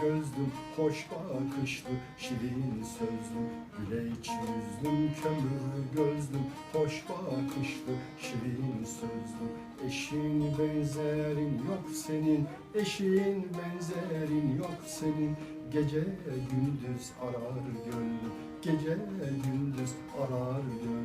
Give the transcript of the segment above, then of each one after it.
gözlüm Hoş bakışlı şirin sözlüm. Güleç yüzlüm kömür gözlüm Hoş bakışlı şirin sözlüm. Eşin benzerin yok senin Eşin benzerin yok senin. Gece gündüz arar gönlüm Gece gündüz arar gönlüm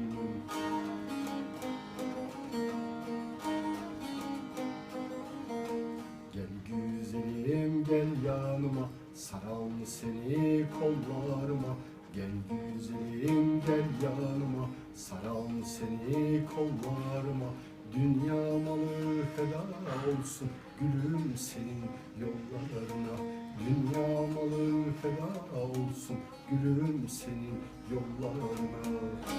gel yanıma. Saral seni kollarıma. Gel güzelim gel yanıma. Saral seni kollarıma. Dünya malı feda olsun Gülüm senin yollarına. Dünya malı feda olsun Gülüm senin yollarına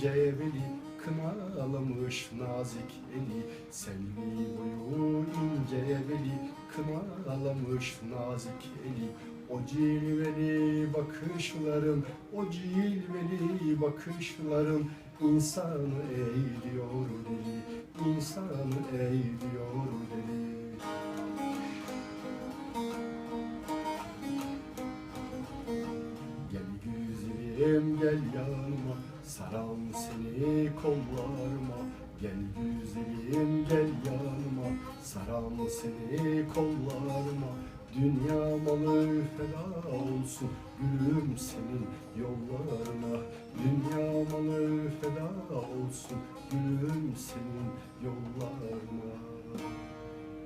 ince beli Kınalamış nazik eli Selvi boyu ince beli Kınalamış nazik eli O cilveli bakışların O cilveli bakışların insanı eğiliyor deli insanı eğiliyor güzelim gel yanıma Saram seni kollarıma. Gel güzelim gel yanıma Saram seni kollarıma. Dünya malı feda olsun Gülüm senin yollarına. Dünya malı feda olsun Gülüm senin yollarına